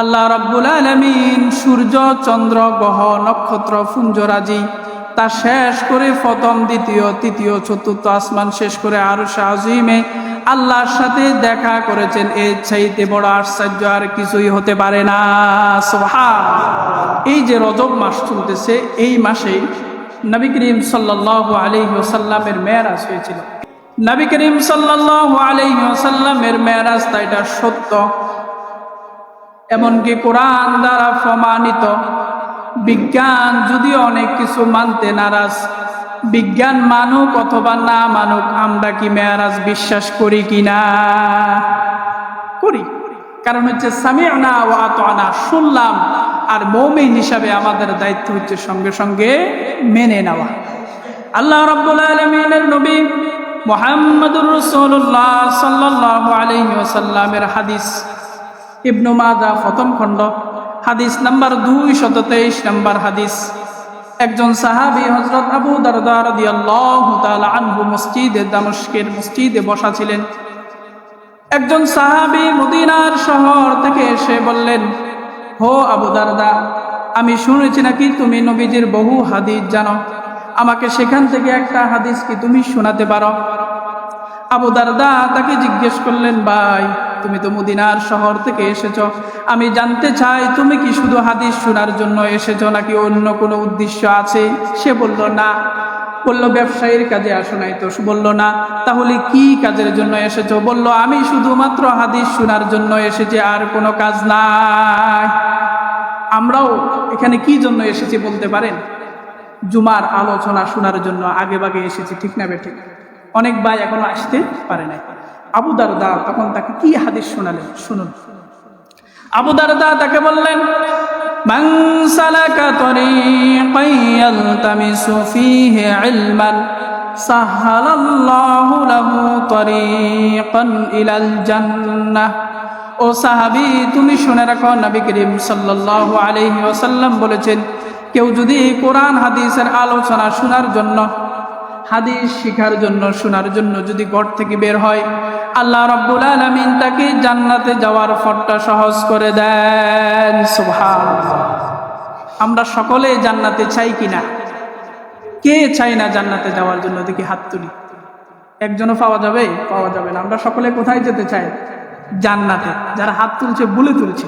আল্লাহ রব্বুল আলমিন সূর্য, চন্দ্র, গ্রহ, নক্ষত্র পুঞ্জরাজি তা শেষ করে প্রথম, দ্বিতীয়, তৃতীয়, চতুর্থ, আসমান শেষ করে আরও শাহিমে আল্লাহর সাথে দেখা করেছেন। এর চাইতে বড় আশ্চর্য আর কিছুই হতে পারে না। সোহান এই যে রজব মাস চলতেছে, এই মাসে নবী করিম সাল্লাহ আলহি ওসাল্লামের মেয়ারাজ হয়েছিল। নবী করিম সাল্লাহ আলহি ওসাল্লামের মেয়ারাজ, তা এটা সত্য। এমনকি কোরআন দ্বারা প্রমাণিত। বিজ্ঞান যদিও অনেক কিছু মানতে নারাজ। বিজ্ঞান মানুক অথবা না মানুক, আমরা কি মেয়ারাজ বিশ্বাস করি কি না? করি। কারণ হচ্ছে সামিয়ানা ও আনা শুনলাম আর মৌমিন হিসাবে আমাদের দায়িত্ব হচ্ছে সঙ্গে সঙ্গে মেনে নেওয়া। আল্লাহ রব্বুল আলমিনের নবী মোহাম্মদুর রসুল্লাহ সাল্লাহ আলহিউসাল্লামের হাদিস। ইবনু মাজা প্রথম খণ্ড। হাদিস নাম্বার দুই শত তেইশ নাম্বার হাদিস। একজন সাহাবি হজরত আবু দারদার আনহু মসজিদে দামস্কের মসজিদে বসা ছিলেন। একজন সাহাবি মদিনার শহর থেকে এসে বললেন, হো আবু দারদা, আমি শুনেছি নাকি তুমি নবীজির বহু হাদিস জানো। আমাকে সেখান থেকে একটা হাদিস কি তুমি শোনাতে পারো? আবু দারদা তাকে জিজ্ঞেস করলেন, ভাই তুমি তো মদিনার শহর থেকে এসেছ। আমি জানতে চাই, তুমি কি শুধু হাদিস শোনার জন্য এসেছ নাকি অন্য কোনো উদ্দেশ্য আছে? সে বলল, না। বলল, ব্যবসায়ীর কাজে আসো নাই তো। বলল, না। তাহলে কি কাজের জন্য এসেছ? বলল, আমি শুধুমাত্র হাদিস শোনার জন্য এসেছি, আর কোনো কাজ নাই। আমরাও এখানে কি জন্য এসেছি বলতে পারেন? জুমার আলোচনা শোনার জন্য আগে বাগে এসেছি, ঠিক না বেঠিক অনেক ভাই এখনও আসতে পারে নাই। আবু দারদা তখন তাকে কি হাদিস শোনালেন শুনুন আবু দারদা তাকে বললেন من سلك طريقا يلتمس فيه علما سهل الله له طريقا إلى الجنة ও সাহাবি তুমি শুনে রাখো নবী করিম সাল্লাল্লাহু আলাইহি ওয়াসাল্লাম বলেছেন কেউ যদি কোরআন হাদিসের আলোচনা শোনার জন্য হাদিস শিখার জন্য, শোনার জন্য যদি ঘর থেকে বের হয়, আল্লাহ রব্বুল আলমিন তাকে জান্নাতে যাওয়ার ফটটা সহজ করে দেন। আমরা সকলে জান্নাতে চাই কিনা? কে চাই না জান্নাতে যাওয়ার জন্য? দেখি হাত তুলি। একজনও পাওয়া যাবে? পাওয়া যাবে না। আমরা সকলে কোথায় যেতে চাই? জান্নাতে। যারা হাত তুলছে, বলে তুলছে।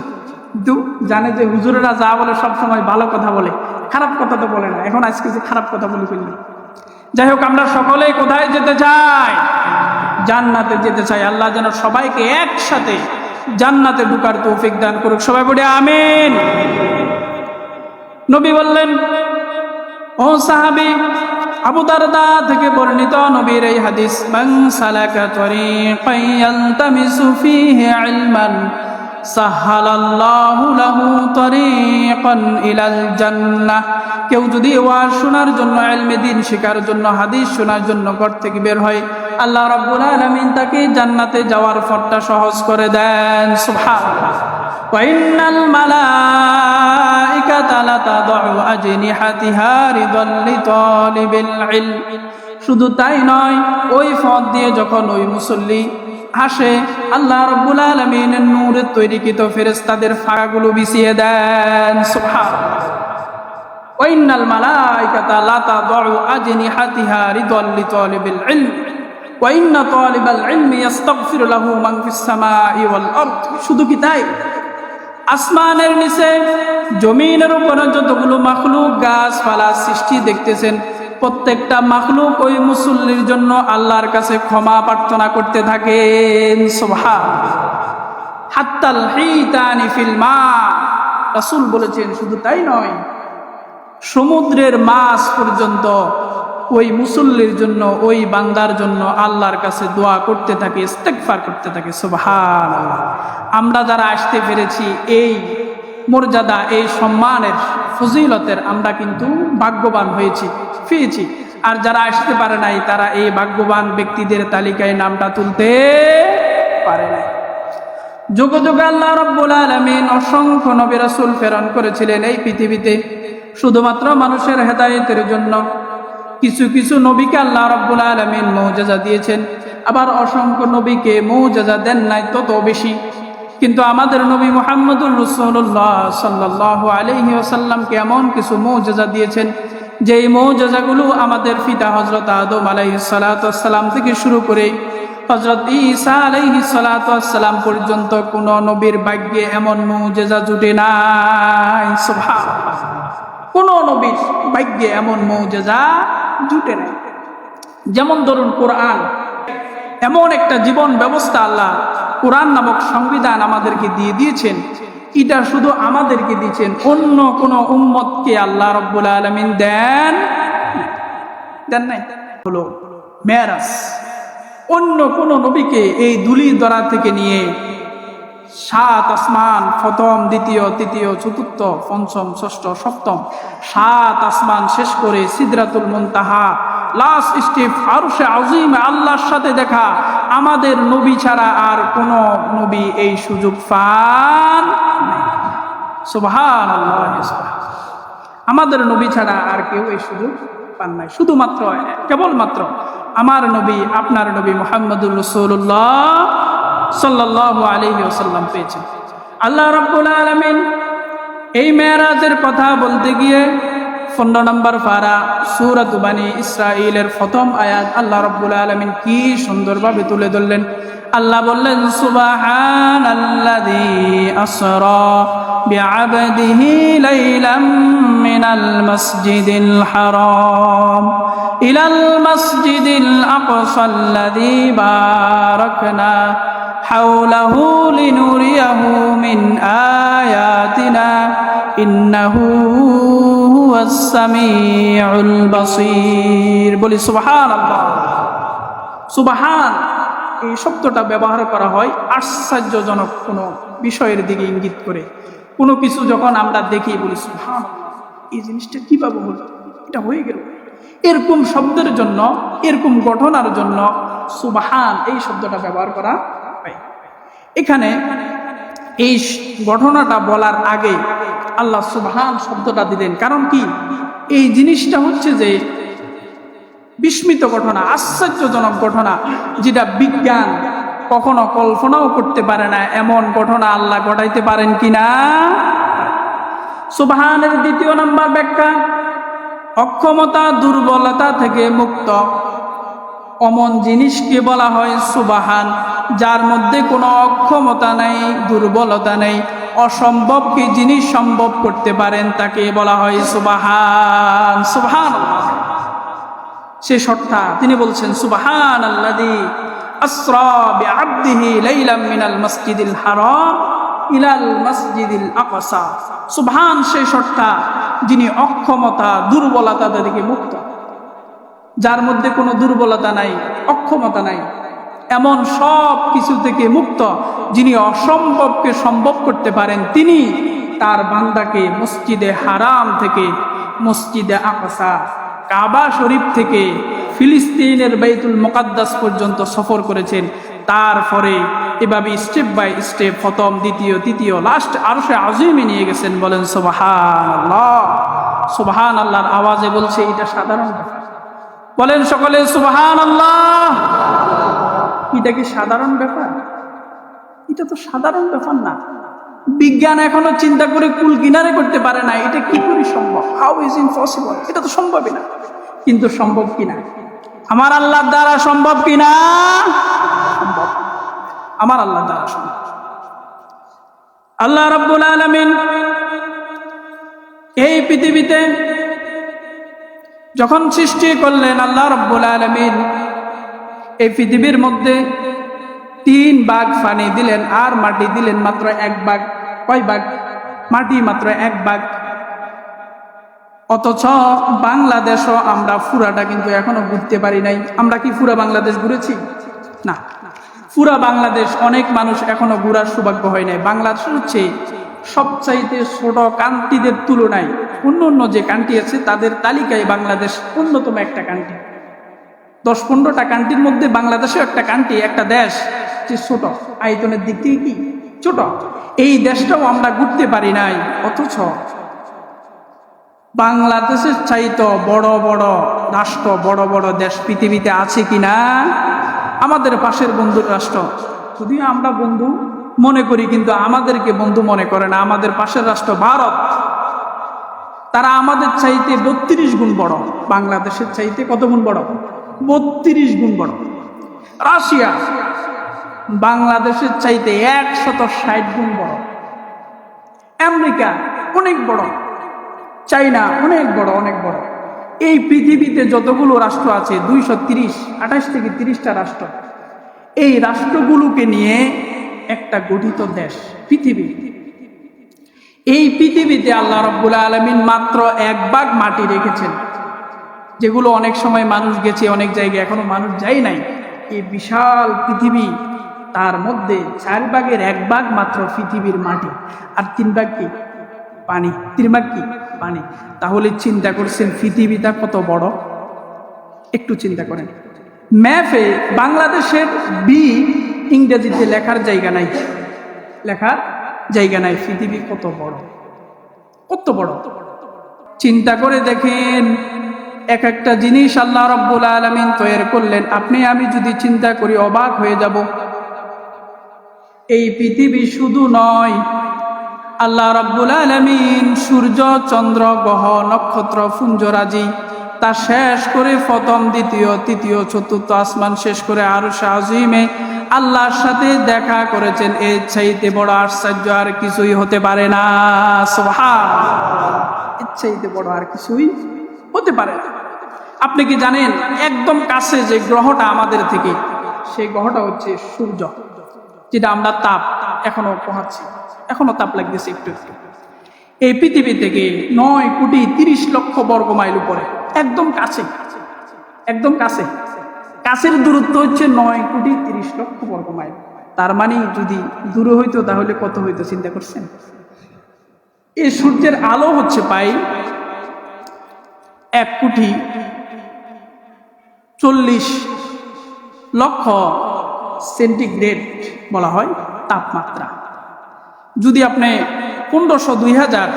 কিন্তু জানে যে হুজুরেরা যা বলে সবসময় ভালো কথা বলে। খারাপ কথা তো বলে না। এখন আজকে যে খারাপ কথা বলে ফেললি। যাই হোক, আমরা সকলেই কোথায় যেতে চাই? জান্নাতে যেতে চাই। আল্লাহ যেন সবাইকে একসাথে জান্নাতে ঢুকার তৌফিক দান করুক। সবাই বলে আমিন। নবী বললেন, ও সাহাবি, আবু দারদা থেকে বর্ণিত নবীর এই হাদিস, মান সালাকা তরিকান ইয়ালতামিসু ফীহি ইলমান। কেউ যদি ওয়াজ শোনার জন্য এলমে দিন শেখার জন্য, হাদিস শোনার জন্য ঘর থেকে বের হয়, আল্লাহ রাব্বুল আলামিন তাকে জান্নাতে যাওয়ার পথটা সহজ করে দেন। সুবহানাল্লাহ। ওয়া ইন্নাল মালাইকাতা লাতাদউ আজনিহাতিহা রিদাল লিতালিবিল ইলম। শুধু তাই নয়, ওই পথ দিয়ে যখন ওই মুসল্লি হাসে আল্লাহ রব্বুল আলমিনের নূরের তৈরিকৃত ফেরেস্তাদের ফাঁকাগুলো বিছিয়ে দেন। ওয়াইনাল মালাইকাতা লা তাদউ আজনিহাতিহা রিদাল লিতালিবিল ইলম ওয়াইন্না তালিবাল ইলমি ইস্তাগফিরু লাহু মান ফিস সামাই ওয়াল আরদ। শুধু কি তাই? আসমানের নিচে, জমিনের উপরে যতগুলো মাখলুক গাছপালা সৃষ্টি দেখতেছেন প্রত্যেকটা মাখলুক ওই মুসল্লির জন্য আল্লাহর কাছে ক্ষমা প্রার্থনা করতে থাকেন। সোভা হাত্তাল হিতানি ফিল মা। রাসূল বলেছেন, শুধু তাই নয়, সমুদ্রের মাছ পর্যন্ত ওই মুসল্লির জন্য, ওই বান্দার জন্য আল্লাহর কাছে দোয়া করতে থাকে ইস্তেকফার করতে থাকে। সুবহান আমরা যারা আসতে পেরেছি, এই মর্যাদা, এই সম্মানের ফজিলতের আমরা কিন্তু ভাগ্যবান হয়েছি পেয়েছি আর যারা আসতে পারে নাই, তারা এই ভাগ্যবান ব্যক্তিদের তালিকায় নামটা তুলতে পারে নাই। যুগ যুগ আল্লাহ রব্বুল আলমিন অসংখ্য নবী রাসূল প্রেরণ করেছিলেন এই পৃথিবীতে। শুধুমাত্র মানুষের হেদায়েতের জন্য কিছু কিছু নবীকে আল্লাহ রব্বুল আলমিন মৌজাজা দিয়েছেন। আবার অসংখ্য নবীকে মৌজাজা দেন নাই, তত বেশি। কিন্তু আমাদের নবী মোহাম্মদুর রসুল্লাহ সাল্লাহ আলহি আসাল্লামকে এমন কিছু মৌজেজা দিয়েছেন, যেই মৌজেজাগুলো আমাদের ফিতা হজরত আদম আলাইহি সালাতাম থেকে শুরু করে হজরত ঈসা আলাইহি সালাতাম পর্যন্ত কোন নবীর ভাগ্যে এমন মৌজেজা জুটে নাই। কোন নবীর ভাগ্যে এমন মৌজেজা জুটে নাই যেমন ধরুন কোরআন, এমন একটা জীবন ব্যবস্থা আল্লাহ কোরআন নামক সংবিধান আমাদেরকে দিয়ে দিয়েছেন। এটা শুধু আমাদেরকে দিয়েছেন, অন্য কোন উম্মতকে আল্লাহ রব্বুল আলমিন দেন দেন নাই। হলো মেরাজ অন্য কোন নবীকে এই দুলি দরা থেকে নিয়ে সাত আসমান, প্রথম, দ্বিতীয়, তৃতীয়, চতুর্থ, পঞ্চম, ষষ্ঠ, সপ্তম, সাত আসমান শেষ করে সিদরাতুল মুনতাহা, লাস্ট স্টেপ, আরশে আজিম, আল্লাহর সাথে দেখা আমাদের নবী ছাড়া আর কোন নবী এই সুযোগ পান আমাদের নবী ছাড়া আর কেউ এই সুযোগ পান নাই। শুধুমাত্র, কেবলমাত্র আমার নবী, আপনার নবী মোহাম্মদুর রসুল্লাহ সাল্লাহ আলহি ওসাল্লাম পেয়েছেন। আল্লাহ রব্বুল আলমিন এই মেয়েরাজের কথা বলতে গিয়ে পনেরো নম্বর ফারা সুরত বানী ইসরাইলের প্রথম আয়াত আল্লাহ রব্বুল আলমিন কি সুন্দরভাবে তুলে ধরলেন। আল্লাহ বললেন সুবাহান আল্লাযী আসরা বিআবদিহি লাইলাম মিনাল মাসজিদিল হারাম। ইলাল মাসজিদিল আকসা আল্লাযী বারাকনা হাওলাহু লিনুরিয়াহু মিন আয়াতিনা। ইন্নাহু বলি, সুবহানাল্লাহ। সুবাহান, এই শব্দটা ব্যবহার করা হয় আশ্চর্যজনক কোনো বিষয়ের দিকে ইঙ্গিত করে। কোনো কিছু যখন আমরা দেখি, বলি সুবহান এই জিনিসটা কীভাবে হলো এটা হয়ে গেল। এরকম শব্দের জন্য, এরকম ঘটনার জন্য সুবাহান এই শব্দটা ব্যবহার করা হয়। এখানে এই ঘটনাটা বলার আগে আল্লাহ সুবহান শব্দটা দিলেন। কারণ কি? এই জিনিসটা হচ্ছে যে বিস্মিত ঘটনা, আশ্চর্যজনক ঘটনা, যেটা বিজ্ঞান কখনো কল্পনাও করতে পারে না, এমন ঘটনা আল্লাহ ঘটাইতে পারেন কিনা? সুবহানের দ্বিতীয় নাম্বার ব্যাখ্যা, অক্ষমতা, দুর্বলতা থেকে মুক্ত। অমন জিনিসকে বলা হয় সুবাহান, যার মধ্যে কোনো অক্ষমতা নেই, দুর্বলতা নেই। অসম্ভবকে জিনিস সম্ভব করতে পারেন তাকে বলা হয় সুবাহান সুবাহান। সে সত্তা তিনি বলছেন সুবাহান আল্লাদি আসরা বিআবদিহি লাইলাম মিনাল মসজিদিল হারাম ইলাল মসজিদিল আকসা। সুবহান সে সত্তা যিনি অক্ষমতা, দুর্বলতা থেকে মুক্ত। যার মধ্যে কোনো দুর্বলতা নাই, অক্ষমতা নাই। এমন সব কিছু থেকে মুক্ত যিনি অসম্ভবকে সম্ভব করতে পারেন, তিনি তার বান্দাকে মসজিদে হারাম থেকে, মসজিদে আকসা, কাবা শরীফ থেকে ফিলিস্তিনের বাইতুল মোকাদ্দাস পর্যন্ত সফর করেছেন। তারপরে এভাবে স্টেপ বাই স্টেপ প্রথম, দ্বিতীয়, তৃতীয় লাস্ট আরও সে আজিমে নিয়ে গেছেন, বলেন সোবাহান সোবাহান আল্লাহর আওয়াজে বলছে এটা সাধারণ বলেন, সকলে সুবাহান আল্লাহ এটা কি সাধারণ ব্যাপার? এটা তো সাধারণ ব্যাপার না। বিজ্ঞান এখনও চিন্তা করে কুল কিনারে করতে পারে না। এটা কি করে সম্ভব হাউ ইজ ইম্পসিবল এটা তো সম্ভবই না। কিন্তু সম্ভব কিনা? আমার আল্লাহর দ্বারা সম্ভব কিনা? আমার আল্লাহ দ্বারা সম্ভব। আল্লাহ রব্বুল আলমিন এই পৃথিবীতে যখন সৃষ্টি করলেন আল্লাহ রব্বুল আলমিন এই পৃথিবীর মধ্যে তিন বাঘ পানি দিলেন আর মাটি দিলেন মাত্র এক বাঘ কয় বাঘ মাটি মাত্র এক বাঘ অথচ বাংলাদেশও আমরা ফুরাটা কিন্তু এখনও ঘুরতে পারি নাই। আমরা কি ফুরা বাংলাদেশ ঘুরেছি? না। পুরা বাংলাদেশ অনেক মানুষ এখনও ঘুরার সৌভাগ্য হয় নাই। বাংলাদেশ হচ্ছে সবচাইতে ছোট কান্ট্রিদের তুলনায় অন্য অন্য যে কান্ট্রি আছে, তাদের তালিকায় বাংলাদেশ অন্যতম একটা কান্ট্রি দশ পনেরোটা কান্ট্রির মধ্যে বাংলাদেশও একটা কান্ট্রি একটা দেশ যে ছোট। আয়োজনের দিক থেকে কি? ছোট। এই দেশটাও আমরা ঘুরতে পারি নাই, অথচ বাংলাদেশের চাইতো বড় বড় রাষ্ট্র, বড় বড় দেশ পৃথিবীতে আছে কিনা? আমাদের পাশের বন্ধু রাষ্ট্র। যদিও আমরা বন্ধু, মনে করি, কিন্তু আমাদেরকে বন্ধু মনে করে না। আমাদের পাশের রাষ্ট্র ভারত। তারা আমাদের চাইতে বত্রিশ গুণ বড়। বাংলাদেশের চাইতে কত গুণ বড়? বত্রিশ গুণ বড় রাশিয়া, বাংলাদেশের চাইতে একশত ষাট গুণ বড়। আমেরিকা অনেক বড়। চাইনা অনেক বড় অনেক বড়। এই পৃথিবীতে যতগুলো রাষ্ট্র আছে, দুইশো তিরিশ, আঠাশ থেকে তিরিশটা রাষ্ট্র। এই রাষ্ট্রগুলোকে নিয়ে একটা গঠিত দেশ, পৃথিবী। এই পৃথিবীতে আল্লাহ রব্বুল আলমিন মাত্র এক ভাগ মাটি রেখেছেন। যেগুলো অনেক সময় মানুষ গেছে, অনেক জায়গায় এখনও মানুষ যায় নাই, এই বিশাল পৃথিবী, তার মধ্যে চার ভাগের এক ভাগ মাত্র পৃথিবীর মাটি, আর তিন ভাগ কি? পানি, তিন ভাগ কি? পানি। তাহলে চিন্তা করছেন পৃথিবীটা কত বড়? একটু চিন্তা করেন। ম্যাপে বাংলাদেশের বি ইংরেজিতে লেখার জায়গা নাই। লেখার জায়গা নাই, পৃথিবী কত বড়? কত বড়? চিন্তা করে দেখেন এক একটা জিনিস আল্লাহ রব্বুল আলমিন তৈরি করলেন। আপনি, আমি যদি চিন্তা করি, অবাক হয়ে যাব। এই পৃথিবী শুধু নয়, আল্লাহ রব্বুল আলমিন সূর্য, চন্দ্র, গ্রহ, নক্ষত্র, ফুঞ্জরাজি, তা শেষ করে প্রথম, দ্বিতীয়, তৃতীয়, চতুর্থ, আসমান শেষ করে আরও শাহিমে আল্লাহর সাথে দেখা করেছেন। এর চাইতে বড় আশ্চর্য আর কিছুই হতে পারে না। সোহা চাইতে বড় আর কিছুই হতে পারে না। আপনি কি জানেন, একদম কাছে যে গ্রহটা আমাদের থেকে, সেই গ্রহটা হচ্ছে সূর্য, যেটা আমরা তাপ এখনও পোহাচ্ছি। এখনও তাপ লাগতেছে একটু একটু। এই পৃথিবী থেকে নয় কোটি তিরিশ লক্ষ বর্গ মাইল উপরে, একদম কাছে একদম কাছে। কাছের দূরত্ব হচ্ছে নয় কোটি তিরিশ লক্ষ বর্গ মাইল। তার মানে যদি দূরে হইতো, তাহলে কত হইতো, চিন্তা করছেন? এই সূর্যের আলো হচ্ছে পাই এক কোটি চল্লিশ লক্ষ সেন্টিগ্রেড বলা হয় তাপমাত্রা। যদি আপনি পনেরোশো দুই হাজার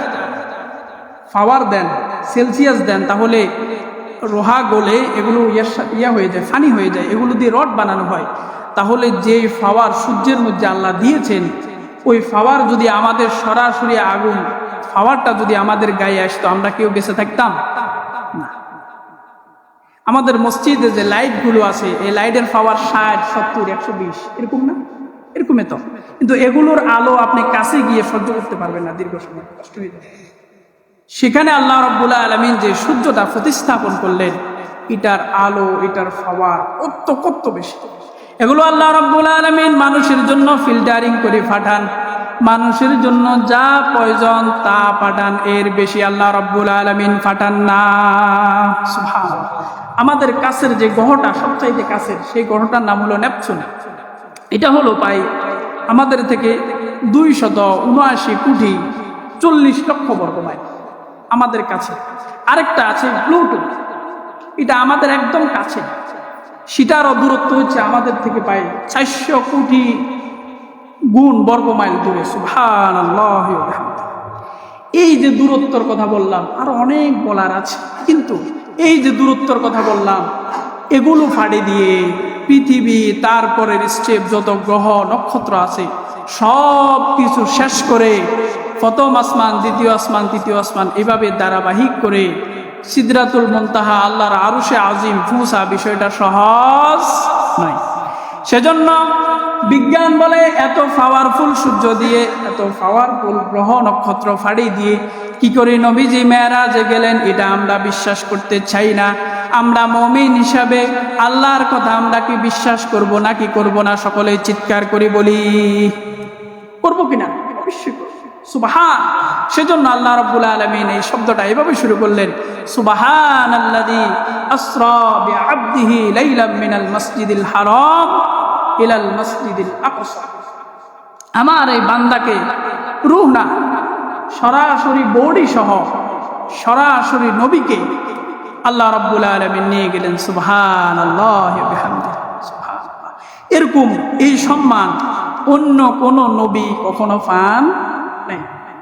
পাওয়ার দেন, সেলসিয়াস দেন, তাহলে রোহা গলে এগুলো ইয়া হয়ে যায়, ফানি হয়ে যায়, এগুলো দিয়ে রড বানানো হয়। তাহলে যে ফাওয়ার সূর্যের মধ্যে আল্লাহ দিয়েছেন, ওই ফাওয়ার যদি আমাদের সরাসরি আগুন ফাওয়ারটা যদি আমাদের গায়ে আসতো, আমরা কেউ বেঁচে থাকতাম? না। আমাদের মসজিদে যে লাইটগুলো আছে, এই লাইটের পাওয়ার ষাট, সত্তর, একশো বিশ, এরকম না? এরকমই তো। কিন্তু এগুলোর আলো আপনি কাছে গিয়ে সহ্য করতে পারবেন না দীর্ঘ সময়, কষ্ট হয়ে যাবে। সেখানে আল্লাহ রব্বুল্লাহ আলমিন যে সূর্যটা প্রতিস্থাপন করলেন, এটার আলো, এটার পাওয়ার কত কত বেশি। এগুলো আল্লাহ রব্বুল্লাহ আলমিন মানুষের জন্য ফিল্টারিং করে পাঠান। মানুষের জন্য যা প্রয়োজন তা পাঠান। এর বেশি আল্লাহ রব্বুল আলমিন পাঠান না। আমাদের কাছের যে গ্রহটা, সবচাইতে কাছের, সেই গ্রহটার নাম হলো নেপচুন। এটা হলো প্রায় আমাদের থেকে দুই শত উনআশি কোটি চল্লিশ লক্ষ বর্গ মাইল। আমাদের কাছে। আরেকটা আছে ব্লুটুথ এটা আমাদের একদম কাছে। সেটারও দূরত্ব হচ্ছে আমাদের থেকে প্রায় চারশো কোটি গুণ বর্গ মাইল দূরে সুভান এই যে দূরত্বর কথা বললাম, আরও অনেক বলার আছে, কিন্তু এই যে দূরত্বর কথা বললাম, এগুলো ফাড়ি দিয়ে পৃথিবী তারপরের স্টেপ যত গ্রহ, নক্ষত্র আছে, সব কিছু শেষ করে প্রথম আসমান, দ্বিতীয় আসমান, তৃতীয় আসমান, এভাবে ধারাবাহিক করে সিদরাতুল মন্তাহা, আল্লাহর আরুষে আজিম ফুসা বিষয়টা সহজ নয়। সেজন্য বিজ্ঞান বলে এত পাওয়ারফুল সূর্য দিয়ে, এত পাওয়ারফুল গ্রহ নক্ষত্র ফাড়ি দিয়ে, কি করে নবীজি মেয়েরাজে গেলেন, এটা আমরা বিশ্বাস করতে চাই না আমরা মমিন হিসাবে আল্লাহর কথা আমরা কি বিশ্বাস করব না কি করব না সকলে চিৎকার করে বলি করব কিনা। সুবাহান। সেজন্য আল্লাহ রব্বুল আলমিন এই শব্দটা এভাবে শুরু করলেন সুবাহান আল্লাদি আসরা বিআবদিহি লাইলাম মিনাল মসজিদিল হারাম ইলাল মসজিদিল আকসা। আমার এই বান্দাকে রুহ না, সরাসরি বডি সহ সরাসরি নবীকে আল্লাহ রব্বুল আলমিন নিয়ে গেলেন সুবহান আল্লাহ এরকম এই সম্মান অন্য কোন নবী কখনো পান নেই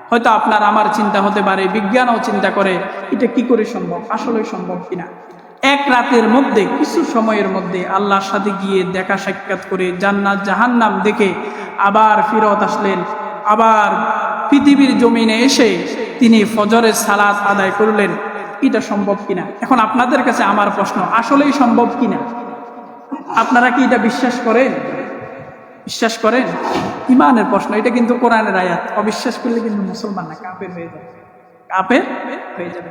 হয়তো আপনার আমার চিন্তা হতে পারে, বিজ্ঞানও চিন্তা করে, এটা কি করে সম্ভব, আসলে সম্ভব কিনা? এক রাতের মধ্যে, কিছু সময়ের মধ্যে আল্লাহর সাথে গিয়ে দেখা সাক্ষাৎ করে জান্নাত, জাহান্নাম দেখে আবার ফিরত আসলেন। আবার পৃথিবীর জমিনে এসে তিনি ফজরের সালাত আদায় করলেন। এটা সম্ভব কিনা? এখন আপনাদের কাছে আমার প্রশ্ন, আসলেই সম্ভব কিনা? আপনারা কি এটা বিশ্বাস করেন? বিশ্বাস করেন? ইমানের প্রশ্ন, এটা কিন্তু কোরআনের আয়াত। অবিশ্বাস করলে কিন্তু মুসলমান না কাপের হয়ে যাবে। কাপের হয়ে যাবে।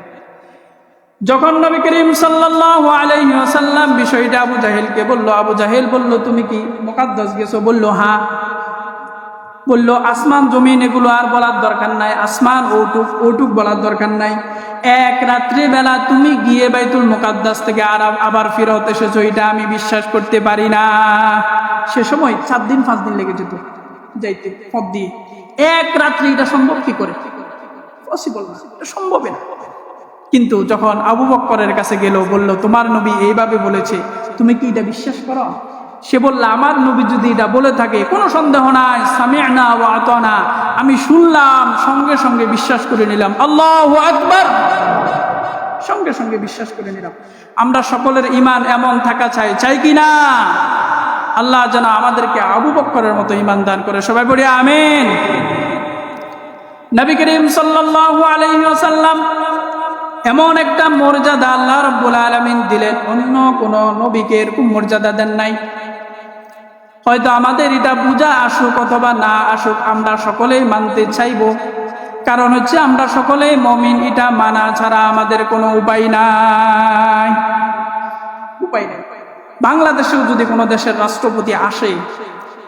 যখন নবী করিম সাল্লাল্লাহু আলাইহি ওয়াসাল্লাম বিষয়টা আবু জাহেলকে বলল, আবু জাহেল বলল, তুমি কি মুকাদ্দাস গেছো? বলল হ্যাঁ। বলল, আসমান, জমিন, এগুলো আর বলার দরকার নাই। আসমান, ওটুক ওটুক বলার দরকার নাই। এক রাত্রি বেলা তুমি গিয়ে বাইতুল মুকাদ্দাস থেকে আর আবার ফেরত এসেছ, এটা আমি বিশ্বাস করতে পারি না। সে সময় চার দিন, পাঁচ দিন লেগে যেত যাইতে, পথ দিয়ে। এক রাত্রি এটা সম্ভব কি করে? পসিবল না, এটা সম্ভবই না। কিন্তু যখন আবু বক্করের কাছে গেল, বলল, তোমার নবী এইভাবে বলেছে, তুমি কি এটা বিশ্বাস করো? সে বলল, আমার নবী যদি এটা বলে থাকে, কোনো সন্দেহ নাই। সামিয়ানা ও আতনা। আমি শুনলাম, সঙ্গে সঙ্গে বিশ্বাস করে নিলাম, আল্লাহ আকবার। সঙ্গে সঙ্গে বিশ্বাস করে নিলাম। আমরা সকলের ইমান এমন থাকা চাই চাই কি না? আল্লাহ যেন আমাদেরকে আবু বক্করের মতো ইমান দান করে। সবাই বলি, আমিন। নবী করিম সাল্লাল্লাহু আলাইহি ওয়াসাল্লাম এমন একটা মর্যাদা আল্লাহ রব্বুল আলমিন দিলেন। অন্য কোন নবীকে এরকম মর্যাদা দেন নাই। হয়তো আমাদের এটা বুঝা আসুক অথবা না আসুক, আমরা সকলেই মানতে চাইব। কারণ হচ্ছে আমরা সকলেই মমিন, এটা মানা ছাড়া আমাদের কোনো উপায় নাই। উপায় নেই। বাংলাদেশেও যদি কোনো দেশের রাষ্ট্রপতি আসে,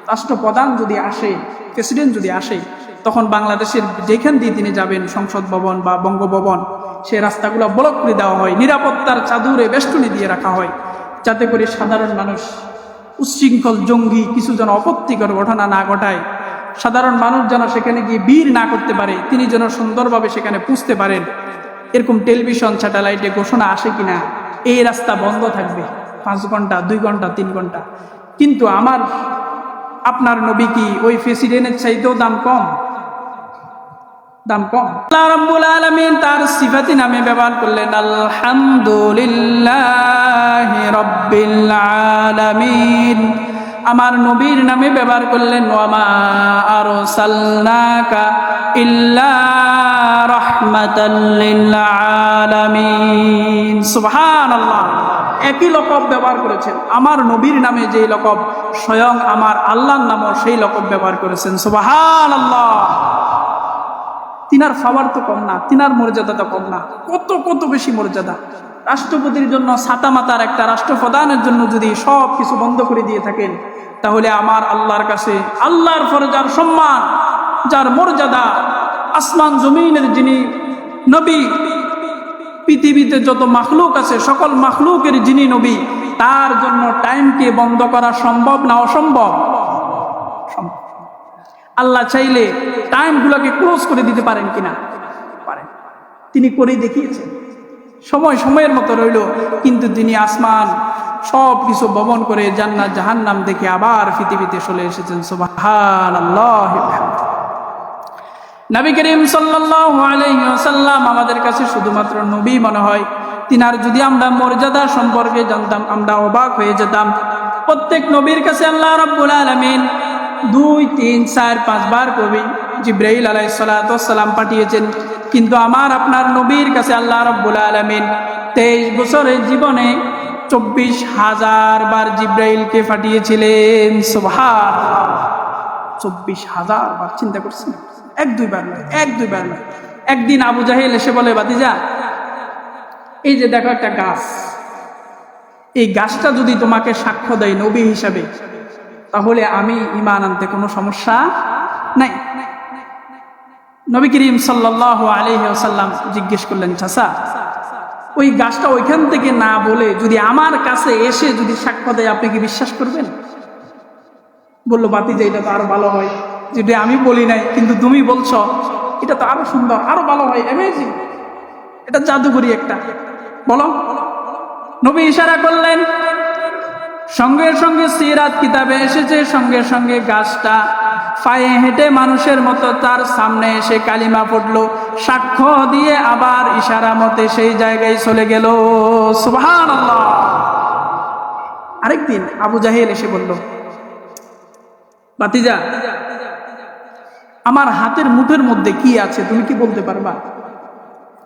রাষ্ট্রপ্রধান যদি আসে, প্রেসিডেন্ট যদি আসে, তখন বাংলাদেশের যেখান দিয়ে তিনি যাবেন, সংসদ ভবন বা বঙ্গভবন, সে রাস্তাগুলো ব্লক করে দেওয়া হয়। নিরাপত্তার চাদুরে বেষ্টনী দিয়ে রাখা হয়, যাতে করে সাধারণ মানুষ উচ্ছৃঙ্খল জঙ্গি, কিছু যেন আপত্তিকর ঘটনা না ঘটায়। সাধারণ মানুষ যেন সেখানে গিয়ে বীর না করতে পারে, তিনি যেন সুন্দরভাবে সেখানে পুষতে পারেন। এরকম টেলিভিশন, স্যাটেলাইটে ঘোষণা আসে কিনা, এই রাস্তা বন্ধ থাকবে। পাঁচ ঘণ্টা, দুই ঘণ্টা, তিন ঘণ্টা। কিন্তু আমার, আপনার নবী কি ওই প্রেসিডেন্টের চাইতেও দাম কম? দাম কম আল্লাহ রাব্বুল আলামিন তার সিফাতি নামে ব্যবহার করলেন, আলহামদুলিল্লাহ রাব্বিল আলামিন। আমার নবীর নামে ব্যবহার করলেন, ওয়ামা আরসালনাকা ইল্লা রাহমাতাল লিল আলামিন। সুবহানাল্লাহ। একই লকব ব্যবহার করেছেন। আমার নবীর নামে যেই লকব, স্বয়ং আমার আল্লাহর নামও সেই লকব ব্যবহার করেছেন। সুবহানাল্লাহ। তিনার পাওয়ার তো কম না, তিনার মর্যাদা তো কম না। কত কত বেশি মর্যাদা। রাষ্ট্রপতির জন্য ছাতা মাতার একটা রাষ্ট্রপ্রধানের জন্য যদি সব কিছু বন্ধ করে দিয়ে থাকেন, তাহলে আমার আল্লাহর কাছে আল্লাহর ফরে যার সম্মান, যার মর্যাদা, আসমান জমিনের যিনি নবী, পৃথিবীতে যত মাখলুক আছে, সকল মাখলুকের যিনি নবী, তার জন্য টাইমকে বন্ধ করা সম্ভব না অসম্ভব? সম্ভব। আল্লাহ চাইলে টাইমগুলোকে ক্লোজ করে দিতে পারেন কিনা? পারেন। তিনি করে দেখিয়েছেন। সময় সময়ের মতো রইল, কিন্তু তিনি আসমান সব কিছু বমন করে জান্নাত, জাহান্নাম দেখে আবার পৃথিবীতে চলে এসেছেন। নবী করিম আলাইহি আমাদের কাছে শুধুমাত্র নবী মনে হয়। তিনার যদি আমরা মর্যাদা সম্পর্কে জানতাম, আমরা অবাক হয়ে যেতাম। প্রত্যেক নবীর কাছে আল্লাহ রাব্বুল আলামিন দুই, তিন, চার পাঁচবার কবি জিব্রাইল আলাইসালাম পাঠিয়েছেন। কিন্তু আমার আপনার নবীর কাছে আল্লাহ রব্বুল আলমিন তেইশ বছরের জীবনে চব্বিশ হাজার বার জিব্রাইলকে পাঠিয়েছিলেন। সোভা চব্বিশ হাজার বার, চিন্তা করছেন? এক দুইবার নয়, এক দুইবার নয়। একদিন আবু জাহেল এসে বলে বাতিজা এই যে দেখো একটা গাছ। এই গাছটা যদি তোমাকে সাক্ষ্য দেয় নবী হিসাবে তাহলে আমি ইমান আনতে কোনো সমস্যা নাই। নবী করিম সাল্লাহ আলহি আসাল্লাম জিজ্ঞেস করলেন চাষা ওই গাছটা ওইখান থেকে না বলে যদি আমার কাছে এসে যদি সাক্ষ্য দেয়, আপনি কি বিশ্বাস করবেন? বলল, বাতি যে এটা তো আরও ভালো হয়। যদি আমি বলি নাই, কিন্তু তুমি বলছো, এটা তো আরও সুন্দর, আরও ভালো হয় অ্যামেজিং এটা জাদুঘরি একটা। বলো। নবী ইশারা করলেন সঙ্গে সঙ্গে সিরাত কিতাবে এসেছে, সঙ্গে সঙ্গে গাছটা পায়ে হেঁটে মানুষের মতো তার সামনে এসে কালিমা পড়ল। সাক্ষ্য দিয়ে আবার ইশারা মতে সেই জায়গায় চলে গেল। সুবহান আরেকদিন আবু জাহিল এসে বলল বাতিজা আমার হাতের মুঠের মধ্যে কি আছে তুমি কি বলতে পারবা?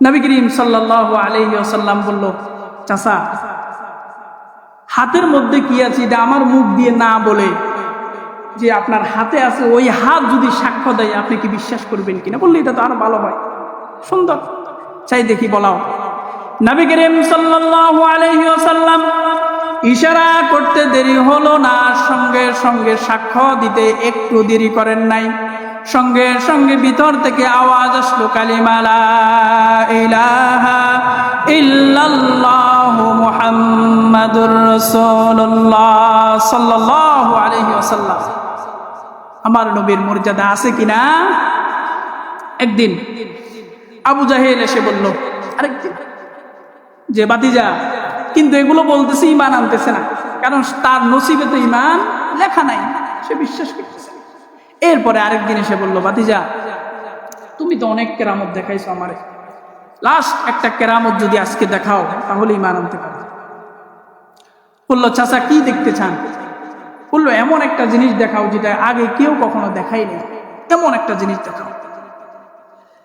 নবী করিম সাল্লাহ আলহি আসাল্লাম বলল চাষা হাতের মধ্যে কি আছে এটা আমার মুখ দিয়ে না বলে যে আপনার হাতে আছে, ওই হাত যদি সাক্ষ্য দেয়, আপনি কি বিশ্বাস করবেন কিনা? বললে এটা তো আরও ভালো হয়। সুন্দর। চাই দেখি বলাও। ইশারা করতে দেরি হলো না, সঙ্গে সঙ্গে সাক্ষ্য দিতে একটু দেরি করেন নাই। সঙ্গে সঙ্গে ভিতর থেকে আওয়াজ আসলো কালিমালা আমার নবীর মর্যাদা আছে কিনা? একদিন আবু জাহেল এসে বলল, আরেকদিন। যে বাতিজা কিন্তু এগুলো বলতেছে ইমান আনতেছে না, কারণ তার নসিবে তো ইমান লেখা নাই, সে বিশ্বাস করতেছে। এরপরে আরেকদিন এসে বলল বাতিজা তুমি তো অনেক কেরামত দেখাইছো আমারে। লাস্ট একটা কেরামত যদি আজকে দেখাও তাহলে ইমান আনতে পারো। বলল, চাচা, কি দেখতে চান? বলল, এমন একটা জিনিস দেখাও যেটা আগে কেউ কখনো দেখাই দেখায়নি। এমন একটা জিনিস দেখাও।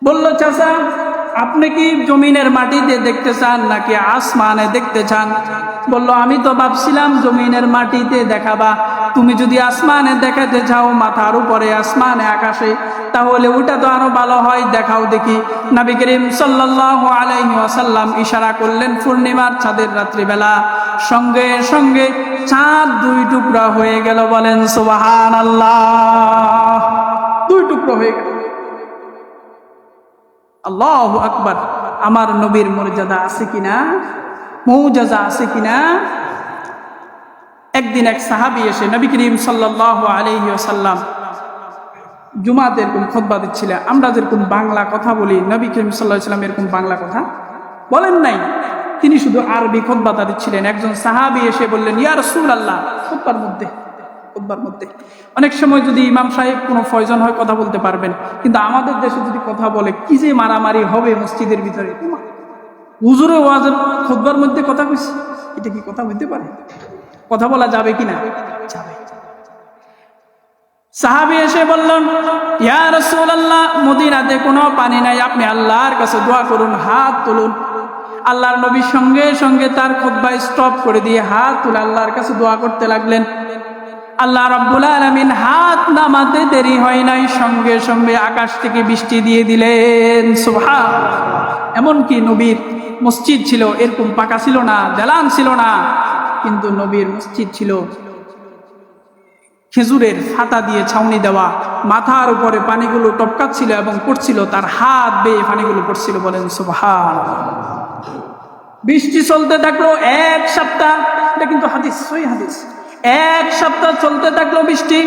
বলল, চাচা আপনি কি জমিনের মাটিতে দেখতে চান নাকি আসমানে দেখতে চান? বলল, আমি তো ভাবছিলাম জমিনের মাটিতে দেখাবা। তুমি যদি আসমানে দেখাতে চাও, মাথার উপরে আসমানে আকাশে, তাহলে ওটা তো আরও ভালো হয়, দেখাও দেখি। নবী করিম আলাইহি ওয়াসাল্লাম ইশারা করলেন পূর্ণিমার চাঁদের রাত্রিবেলা। সঙ্গে সঙ্গে চাঁদ দুই টুকরা হয়ে গেল, বলেন, সুবহানাল্লাহ। দুই টুকরো হয়ে গেল। আল্লাহ আকবার। আমার নবীর মর্যাদা আছে কিনা? মৌজাজা আছে কিনা? একদিন এক সাহাবি এসে নবী করিম সাল্লাহ আলহি আসাল্লাম জুমাতে এরকম খোদবা দিচ্ছিলেন আমরা যেরকম বাংলা কথা বলি, নবী করিম সাল্লাহ সাল্লাম এরকম বাংলা কথা বলেন নাই। তিনি শুধু আরবি খোদবাতা দিচ্ছিলেন। একজন সাহাবি এসে বললেন ইয়ার রসুল আল্লাহ খোদবার মধ্যে। খোদবার মধ্যে। অনেক সময় যদি ইমাম সাহেব কোনো ফয়জন হয় কথা বলতে পারবেন, কিন্তু আমাদের দেশে যদি কথা বলে, কি যে মারামারি হবে মসজিদের ভিতরে? হুজুরে ওয়াজের খোদবার মধ্যে কথা কইছি, এটা কি কথা হইতে পারে? কথা বলা যাবে কি না সাহাবি এসে বললেন, ইয়া রাসূলুল্লাহ, মদিনাতে কোনো পানি নাই, আপনি আল্লাহর কাছে দোয়া করুন, হাত তুলুন। আল্লাহর নবীর সঙ্গে সঙ্গে তার খুতবা স্টপ করে দিয়ে হাত তুলে আল্লাহর কাছে দোয়া করতে লাগলেন। আল্লাহ রাব্বুল আলামিন হাত নামাতে দেরি হয় নাই, সঙ্গে সঙ্গে আকাশ থেকে বৃষ্টি দিয়ে দিলেন। সুবহান এমনকি নবীর মসজিদ ছিল, এরকম পাকা ছিল না, দেলান ছিল না, কিন্তু নবীর মসজিদ ছিল খেজুরের ফাতা দিয়ে ছাউনি দেওয়া, মাথার উপরে পানিগুলো টপকাচ্ছিল এবং পড়ছিল, তার হাত বেয়ে পানিগুলো পড়ছিল বলেন সুবহান বৃষ্টি চলতে থাকল এক সপ্তাহ, এটা কিন্তু হাদিস সই হাদিস। এক সপ্তাহ চলতে থাকল বৃষ্টি।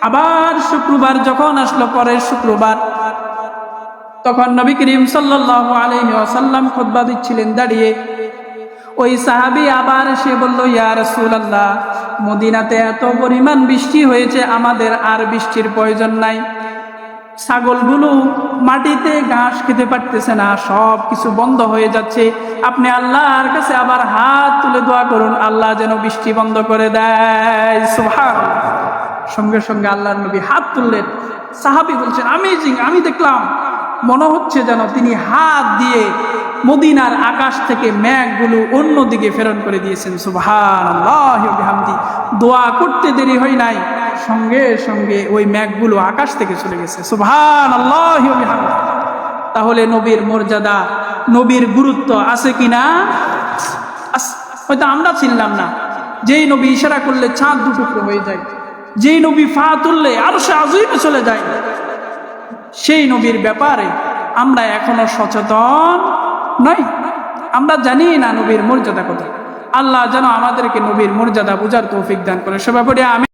আবার শুক্রবার যখন আসলো, পরের শুক্রবার। তখন নবী করিম আসাল্লাম খোদবা দিচ্ছিলেন দাঁড়িয়ে। ওই সাহাবি আবার এসে বলল ইয়ার সুল্লাহ মদিনাতে এত পরিমাণ বৃষ্টি হয়েছে, আমাদের আর বৃষ্টির প্রয়োজন নাই। ছাগলগুলো মাটিতে ঘাস খেতে পারতেছে না, সব কিছু বন্ধ হয়ে যাচ্ছে। আপনি আল্লাহর কাছে আবার হাত তুলে দোয়া করুন, আল্লাহ যেন বৃষ্টি বন্ধ করে দেয়। সোহা সঙ্গে সঙ্গে আল্লাহর নবী হাত তুললেন। সাহাবি বলছেন আমেজিং আমি দেখলাম। মনে হচ্ছে যেন তিনি হাত দিয়ে মদিনার আকাশ থেকে মেঘগুলো অন্যদিকে ফেরন করে দিয়েছেন। সুবহান দোয়া করতে দেরি হয় নাই। সঙ্গে সঙ্গে ওই মেঘগুলো আকাশ থেকে চলে গেছে। সুবহান আল্লাহ তাহলে নবীর মর্যাদা, নবীর গুরুত্ব আছে কিনা? আস- হয়তো আমরা চিনলাম না। যেই নবী ইশারা করলে চাঁদ দুটুকরো হয়ে যায়। যেই নবী ফা তুললে আরও সে আজইবে চলে যায়। সেই নবীর ব্যাপারে আমরা এখনও সচেতন নই। আমরা জানি না নবীর মর্যাদা কত। আল্লাহ যেন আমাদেরকে নবীর মর্যাদা বুঝার তৌফিক দান করে। সবাই আমি